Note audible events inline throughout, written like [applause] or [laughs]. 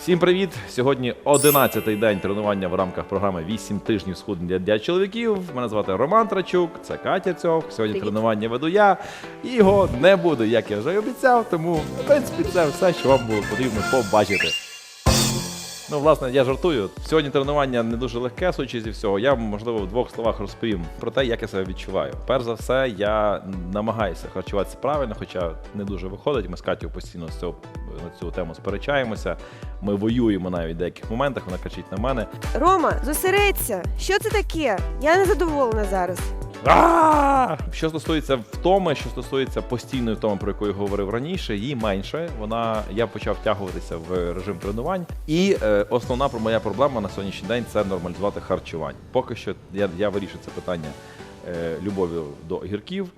Всім привіт! Сьогодні 11-й день тренування в рамках програми 8 тижнів схуднення для чоловіків. Мене звати Роман Трачук, це Катя Цьох. Сьогодні Привіт. тренування веду я. І його не буде, як я вже й обіцяв. Тому, в принципі, це все, що вам було потрібно побачити. Ну, власне, я жартую. Сьогодні тренування не дуже легке, судячи зі всього. Я можливо в двох словах розповім про те, як я себе відчуваю. Перш за все, я намагаюся харчуватися правильно, хоча не дуже виходить. Ми з Катю постійно з цього на цю тему сперечаємося. Ми воюємо навіть в деяких моментах. Вона кричить на мене. Рома, зосередься. Що це таке? Я не задоволена зараз. «А!» Що стосується втоми, що стосується постійної втоми, про яку я говорив раніше, її менше. Вона я почав втягуватися в режим тренувань. І е, основна моя проблема на сьогоднішній день це нормалізувати харчування. Поки що я, я вирішую це питання е, любов'ю до огірків,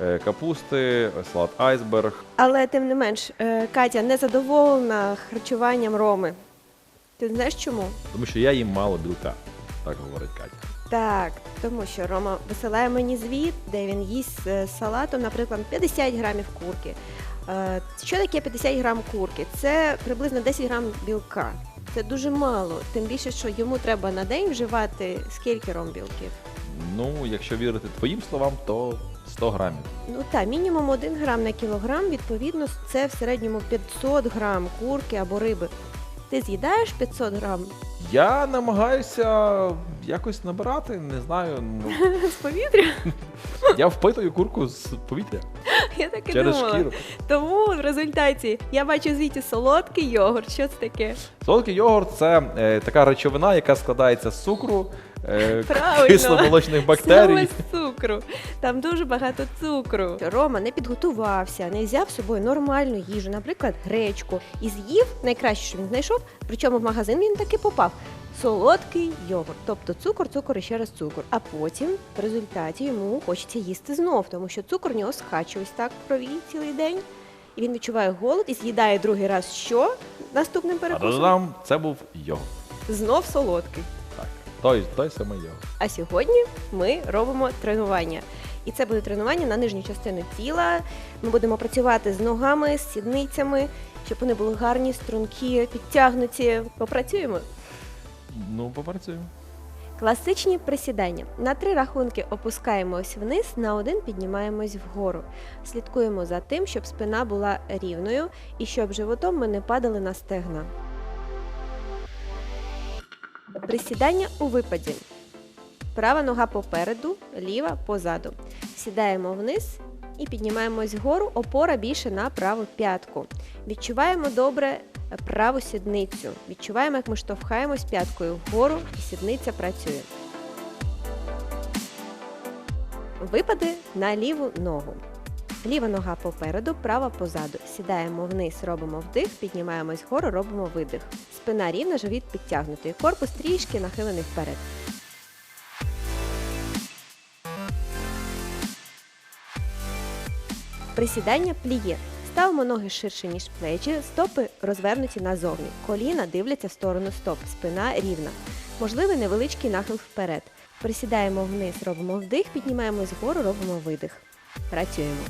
е, капусти, салат айсберг. Але тим не менш, е, Катя не задоволена харчуванням Роми. Ти знаєш чому? Тому що я їм мало білка, так говорить Катя. Так, тому що Рома висилає мені звіт, де він їсть з салатом, наприклад, 50 грамів курки. Е, Що таке 50 грам курки? Це приблизно 10 грам білка. Це дуже мало. Тим більше, що йому треба на день вживати скільки ром білків? Ну, якщо вірити твоїм словам, то 100 грамів. Ну так, мінімум 1 грам на кілограм, відповідно, це в середньому 500 грам курки або риби. Ти з'їдаєш 500 грам Я намагаюся якось набирати, не знаю. Ну, [laughs] з повітря? я впитую курку з повітря. Я так і Через думала. шкіру. Тому в результаті я бачу звідти солодкий йогурт. Що це таке? Солодкий йогурт це е, така речовина, яка складається з цукру, е, кисломолочних бактерій. Саме цукру. Там дуже багато цукру. Рома не підготувався, не взяв з собою нормальну їжу, наприклад, гречку, і з'їв найкраще, що він знайшов. Причому в магазин він таки попав. Солодкий йогурт, тобто цукор, цукор і ще раз цукор. А потім в результаті йому хочеться їсти знов, тому що цукор в нього скаче ось так в крові цілий день. І він відчуває голод і з'їдає другий раз що наступним А перекусом? додам, це був йогурт. Знов солодкий. Той, той самий йогурт. А сьогодні ми робимо тренування. І це буде тренування на нижню частину тіла. Ми будемо працювати з ногами, з сідницями, щоб вони були гарні, стрункі, підтягнуті. Попрацюємо. Ну, попрацюємо. Класичні присідання. На три рахунки опускаємось вниз, на один піднімаємось вгору. Слідкуємо за тим, щоб спина була рівною і щоб животом ми не падали на стегна. Присідання у випаді. Права нога попереду, ліва позаду. Сідаємо вниз і піднімаємось вгору, опора більше на праву п'ятку. Відчуваємо добре праву сідницю. Відчуваємо, як ми штовхаємось п'яткою вгору і сідниця працює. Випади на ліву ногу. Ліва нога попереду, права позаду. Сідаємо вниз, робимо вдих, піднімаємось вгору, робимо видих. Спина рівна, живіт підтягнутий. Корпус трішки нахилений вперед. Присідання пліє. Ставимо ноги ширше, ніж плечі, стопи розвернуті назовні. Коліна дивляться в сторону стоп, спина рівна. Можливий невеличкий нахил вперед. Присідаємо вниз, робимо вдих, піднімаємось вгору, робимо видих. Працюємо.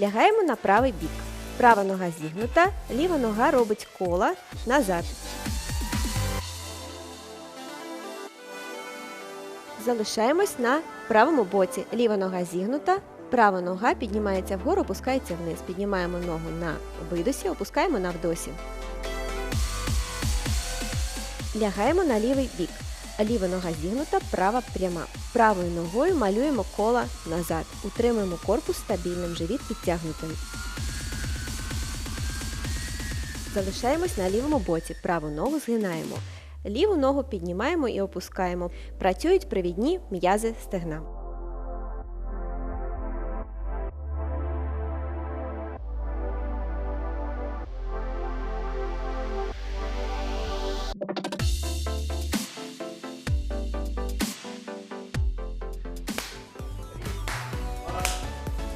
Лягаємо на правий бік. Права нога зігнута, ліва нога робить кола назад. Залишаємось на правому боці. Ліва нога зігнута, права нога піднімається вгору, опускається вниз. Піднімаємо ногу на видосі, опускаємо на вдосі. Лягаємо на лівий бік. Ліва нога зігнута, права пряма. Правою ногою малюємо кола назад. Утримуємо корпус стабільним, живіт підтягнутим. Залишаємось на лівому боці. Праву ногу згинаємо. Ліву ногу піднімаємо і опускаємо. Працюють привідні м'язи стегна.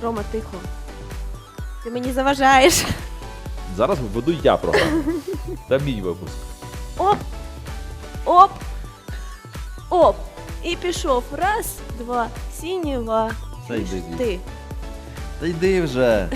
Рома, тихо. Ти мені заважаєш. Зараз веду я програму. Це мій випуск. Оп! Оп! Оп! І пішов. Раз, два, сінєва. Та йди. Ти. Та йди вже.